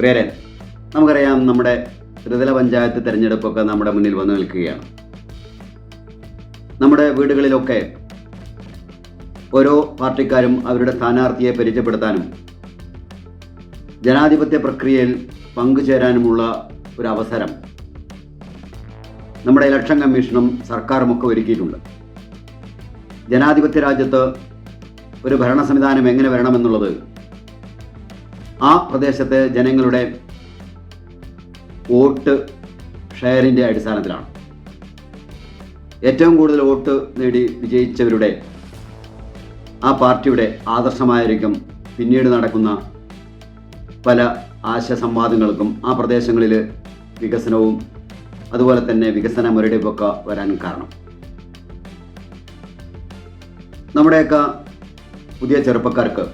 പ്രിയരെ നമുക്കറിയാം നമ്മുടെ ത്രിതല പഞ്ചായത്ത് തിരഞ്ഞെടുപ്പൊക്കെ നമ്മുടെ മുന്നിൽ വന്നു നിൽക്കുകയാണ്. നമ്മുടെ വീടുകളിലൊക്കെ ഓരോ പാർട്ടിക്കാരും അവരുടെ സ്ഥാനാർത്ഥിയെ പരിചയപ്പെടുത്താനും ജനാധിപത്യ പ്രക്രിയയിൽ പങ്കുചേരാനുമുള്ള ഒരു അവസരം നമ്മുടെ ഇലക്ഷൻ കമ്മീഷനും സർക്കാരും ഒക്കെ ഒരുക്കിയിട്ടുണ്ട്. ജനാധിപത്യ രാജ്യത്ത് ഒരു ഭരണ സംവിധാനം എങ്ങനെ വരണമെന്നുള്ളത് ആ പ്രദേശത്തെ ജനങ്ങളുടെ വോട്ട് ഷെയറിന്റെ അടിസ്ഥാനത്തിലാണ്. ഏറ്റവും കൂടുതൽ വോട്ട് നേടി വിജയിച്ചവരുടെ ആ പാർട്ടിയുടെ ആദർശമായിരിക്കും പിന്നീട് നടക്കുന്ന പല ആശയ സംവാദങ്ങൾക്കും ആ പ്രദേശങ്ങളിൽ വികസനവും അതുപോലെ തന്നെ വികസന മുരടിപ്പൊക്കെ വരാൻ കാരണം. നമ്മുടെയൊക്കെ പുതിയ ചെറുപ്പക്കാർക്ക്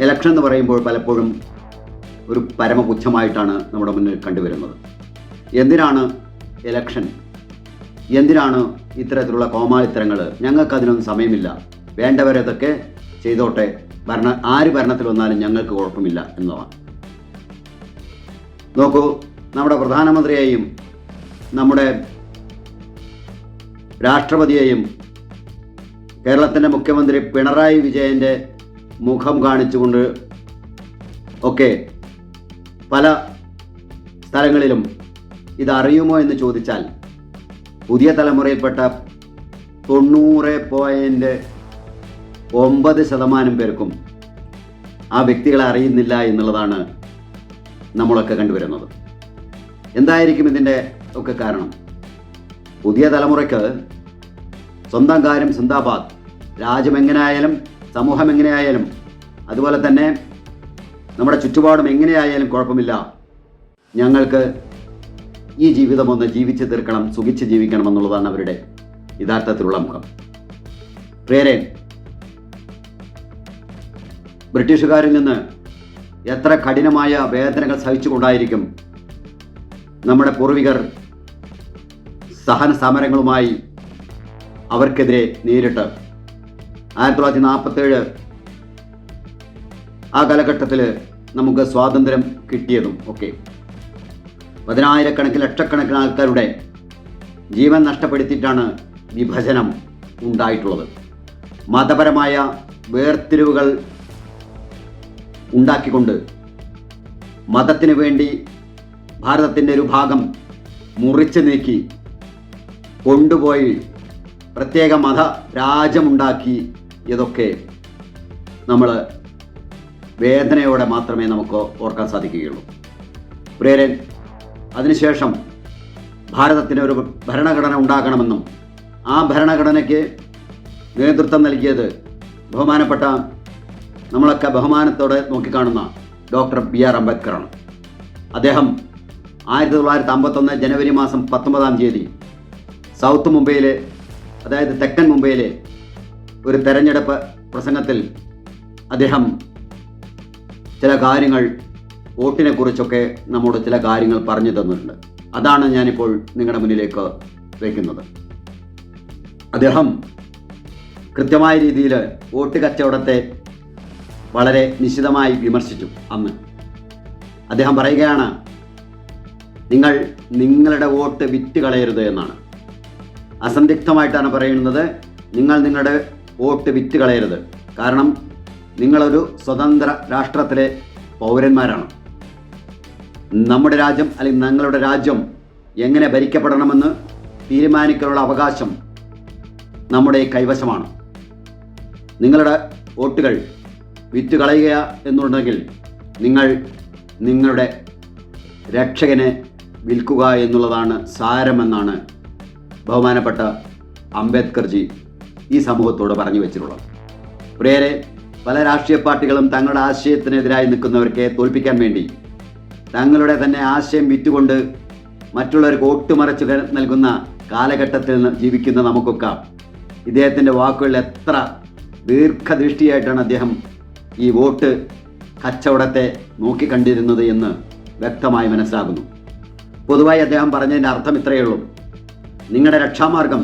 ഇലക്ഷൻ എന്ന് പറയുമ്പോൾ പലപ്പോഴും ഒരു പരമപുച്ഛമായിട്ടാണ് നമ്മുടെ മുന്നിൽ കണ്ടുവരുന്നത്. എന്തിനാണ് ഇലക്ഷൻ എന്തിനാണ് ഇത്തരത്തിലുള്ള കോമാളിത്തരങ്ങൾ ഞങ്ങൾക്ക് അതിനൊന്നും സമയമില്ല വേണ്ടവരതൊക്കെ ചെയ്തോട്ടെ. ഭരണ ആര് ഭരണത്തിൽ വന്നാലും ഞങ്ങൾക്ക് കുഴപ്പമില്ല എന്നതാണ്. നോക്കൂ നമ്മുടെ പ്രധാനമന്ത്രിയെയും നമ്മുടെ രാഷ്ട്രപതിയെയും കേരളത്തിന്റെ മുഖ്യമന്ത്രി പിണറായി വിജയന്റെ മുഖം കാണിച്ചുകൊണ്ട് ഒക്കെ പല സ്ഥലങ്ങളിലും ഇതറിയുമോ എന്ന് ചോദിച്ചാൽ പുതിയ തലമുറയിൽപ്പെട്ട തൊണ്ണൂറ് പോയിന്റ് ഒമ്പത് ശതമാനം പേർക്കും ആ വ്യക്തികളെ അറിയുന്നില്ല എന്നുള്ളതാണ് നമ്മളൊക്കെ കണ്ടുവരുന്നത്. എന്തായിരിക്കും ഇതിന്റെ ഒക്കെ കാരണം? പുതിയ തലമുറയ്ക്ക് സ്വന്തം കാര്യം സിന്ദാബാദ് രാജ്യം സമൂഹം എങ്ങനെയായാലും അതുപോലെ തന്നെ നമ്മുടെ ചുറ്റുപാടും എങ്ങനെയായാലും കുഴപ്പമില്ല. ഞങ്ങൾക്ക് ഈ ജീവിതം ഒന്ന് ജീവിച്ച് തീർക്കണം സുഖിച്ച് ജീവിക്കണം എന്നുള്ളതാണ് അവരുടെ യഥാർത്ഥത്തിലുള്ള മുഖം. പ്രിയരെ ബ്രിട്ടീഷുകാരിൽ നിന്ന് എത്ര കഠിനമായ വേദനകൾ സഹിച്ചുകൊണ്ടായിരിക്കും നമ്മുടെ പൂർവികർ സഹന സമരങ്ങളുമായി അവർക്കെതിരെ നേരിട്ട് ആയിരത്തി തൊള്ളായിരത്തി നാൽപ്പത്തേഴ് ആ കാലഘട്ടത്തിൽ നമുക്ക് സ്വാതന്ത്ര്യം കിട്ടിയതും ഒക്കെ. പതിനായിരക്കണക്കിന് ലക്ഷക്കണക്കിന് ആൾക്കാരുടെ ജീവൻ നഷ്ടപ്പെടുത്തിയിട്ടാണ് വിഭജനം ഉണ്ടായിട്ടുള്ളത്. മതപരമായ വേർതിരിവുകൾ ഉണ്ടാക്കിക്കൊണ്ട് മതത്തിന് വേണ്ടി ഭാരതത്തിന്റെ ഒരു ഭാഗം മുറിച്ചു നീക്കി കൊണ്ടുപോയി പ്രത്യേക മത രാജ്യമുണ്ടാക്കി ഇതൊക്കെ നമ്മൾ വേദനയോടെ മാത്രമേ നമുക്ക് ഓർക്കാൻ സാധിക്കുകയുള്ളൂ. പ്രിയരൻ അതിനുശേഷം ഭാരതത്തിന് ഒരു ഭരണഘടന ഉണ്ടാകണമെന്നും ആ ഭരണഘടനയ്ക്ക് നേതൃത്വം നൽകിയത് ബഹുമാനപ്പെട്ട നമ്മളൊക്കെ ബഹുമാനത്തോടെ നോക്കിക്കാണുന്ന ഡോക്ടർ ബി ആർ അംബേദ്കറാണ്. അദ്ദേഹം ആയിരത്തി തൊള്ളായിരത്തി അമ്പത്തൊന്ന് ജനുവരി മാസം പത്തൊമ്പതാം തീയതി സൗത്ത് മുംബൈയിലെ അതായത് തെക്കൻ മുംബൈയിലെ ഒരു തെരഞ്ഞെടുപ്പ് പ്രസംഗത്തിൽ അദ്ദേഹം ചില കാര്യങ്ങൾ വോട്ടിനെ കുറിച്ചൊക്കെ നമ്മോട് ചില കാര്യങ്ങൾ പറഞ്ഞു തന്നിട്ടുണ്ട്. അതാണ് ഞാനിപ്പോൾ നിങ്ങളുടെ മുന്നിലേക്ക് വയ്ക്കുന്നത്. അദ്ദേഹം കൃത്യമായ രീതിയിൽ വോട്ട് കച്ചവടത്തെ വളരെ നിശിതമായി വിമർശിച്ചു അന്ന്. അദ്ദേഹം പറയുകയാണ് നിങ്ങൾ നിങ്ങളുടെ വോട്ട് വിറ്റ് കളയരുത് എന്നാണ്. അസന്ധിഗ്ധമായിട്ടാണ് പറയുന്നത്. നിങ്ങൾ നിങ്ങളുടെ വോട്ട് വിറ്റ് കളയരുത് കാരണം നിങ്ങളൊരു സ്വതന്ത്ര രാഷ്ട്രത്തിലെ പൗരന്മാരാണ്. നമ്മുടെ രാജ്യം അല്ലെങ്കിൽ ഞങ്ങളുടെ രാജ്യം എങ്ങനെ ഭരിക്കപ്പെടണമെന്ന് തീരുമാനിക്കാനുള്ള അവകാശം നമ്മുടെ കൈവശമാണ്. നിങ്ങളുടെ വോട്ടുകൾ വിറ്റ് കളയുക എന്നുണ്ടെങ്കിൽ നിങ്ങൾ നിങ്ങളുടെ രക്ഷകനെ വിൽക്കുക എന്നുള്ളതാണ് സാരമെന്നാണ് ബഹുമാനപ്പെട്ട അംബേദ്കർജി ഈ സമൂഹത്തോട് പറഞ്ഞു വെച്ചിട്ടുള്ളത്. പ്രിയരെ പല രാഷ്ട്രീയ പാർട്ടികളും തങ്ങളുടെ ആശയത്തിനെതിരായി നിൽക്കുന്നവർക്ക് തോൽപ്പിക്കാൻ വേണ്ടി തങ്ങളുടെ തന്നെ ആശയം വിറ്റുകൊണ്ട് മറ്റുള്ളവർക്ക് ഒട്ടുമറച്ചു നൽകുന്ന കാലഘട്ടത്തിൽ ജീവിക്കുന്ന നമുക്കൊക്കെ ഇദ്ദേഹത്തിന്റെ വാക്കുകളിൽ എത്ര ദീർഘദൃഷ്ടിയായിട്ടാണ് അദ്ദേഹം ഈ വോട്ട് കച്ചവടത്തെ നോക്കിക്കണ്ടിരുന്നത് എന്ന് വ്യക്തമായി മനസ്സിലാകുന്നു. പൊതുവായി അദ്ദേഹം പറഞ്ഞതിന്റെ അർത്ഥം ഇത്രയേ ഉള്ളൂ. നിങ്ങളുടെ രക്ഷാമാർഗം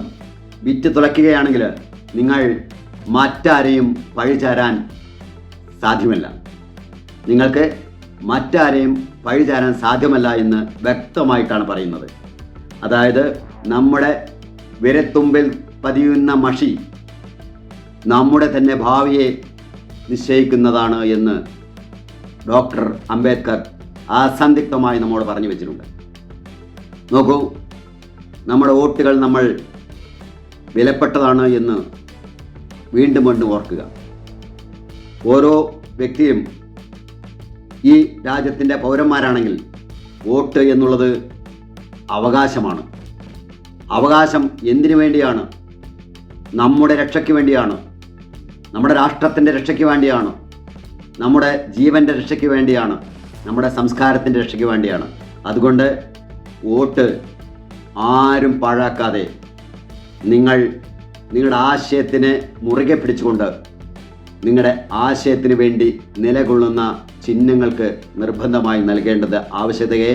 വിറ്റ് തുളയ്ക്കുകയാണെങ്കിൽ നിങ്ങൾ മറ്റാരെയും പഴിചാരാൻ സാധ്യമല്ല. നിങ്ങൾക്ക് മറ്റാരെയും പഴിചാരാൻ സാധ്യമല്ല എന്ന് വ്യക്തമായിട്ടാണ് പറയുന്നത്. അതായത് നമ്മുടെ വിരത്തുമ്പിൽ പതിയുന്ന മഷി നമ്മുടെ തന്നെ ഭാവിയെ നിശ്ചയിക്കുന്നതാണ് എന്ന് ഡോക്ടർ അംബേദ്കർ അസന്ധിഗ്ധമായി നമ്മോട് പറഞ്ഞു വെച്ചിട്ടുണ്ട്. നോക്കൂ നമ്മുടെ വോട്ടുകൾ നമ്മൾ വിലപ്പെട്ടതാണ് എന്ന് വീണ്ടും വീണ്ടും ഓർക്കുക. ഓരോ വ്യക്തിയും ഈ രാജ്യത്തിന്റെ പൗരന്മാരാണെങ്കിൽ വോട്ട് എന്നുള്ളത് അവകാശമാണ്. അവകാശം എന്തിനു വേണ്ടിയാണ്? നമ്മുടെ രക്ഷയ്ക്ക് വേണ്ടിയാണ്. നമ്മുടെ രാഷ്ട്രത്തിന്റെ രക്ഷയ്ക്ക് വേണ്ടിയാണ്. നമ്മുടെ ജീവന്റെ രക്ഷയ്ക്ക് വേണ്ടിയാണ്. നമ്മുടെ സംസ്കാരത്തിന്റെ രക്ഷയ്ക്ക് വേണ്ടിയാണ്. അതുകൊണ്ട് വോട്ട് ആരും പാഴാക്കാതെ നിങ്ങൾ നിങ്ങളുടെ ആശയത്തിനെ മുറുകെ പിടിച്ചുകൊണ്ട് നിങ്ങളുടെ ആശയത്തിന് വേണ്ടി നിലകൊള്ളുന്ന ചിഹ്നങ്ങൾക്ക് നിർബന്ധമായി നൽകേണ്ടത് ആവശ്യതയെ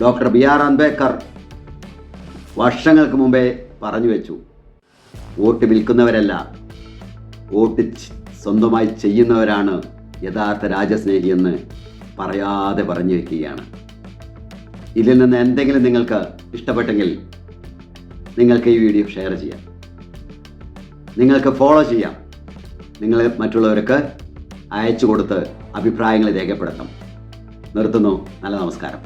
ഡോക്ടർ ബി ആർ അംബേദ്കർ വർഷങ്ങൾക്ക് മുമ്പേ പറഞ്ഞു വെച്ചു. വോട്ട് വിൽക്കുന്നവരല്ല വോട്ട് സ്വന്തമായി ചെയ്യുന്നവരാണ് യഥാർത്ഥ രാജ്യസ്നേഹിയെന്ന് പറയാതെ പറഞ്ഞു വയ്ക്കുകയാണ് ഇതിൽ നിന്ന് എന്തെങ്കിലും നിങ്ങൾക്ക് ഇഷ്ടപ്പെട്ടെങ്കിൽ നിങ്ങൾക്ക് ഈ വീഡിയോ ഷെയർ ചെയ്യാം. നിങ്ങൾക്ക് ഫോളോ ചെയ്യാം. നിങ്ങൾ മറ്റുള്ളവർക്ക് അയച്ചു കൊടുത്ത് അഭിപ്രായങ്ങൾ രേഖപ്പെടുത്താം. നിർത്തുന്നു. നല്ല നമസ്കാരം.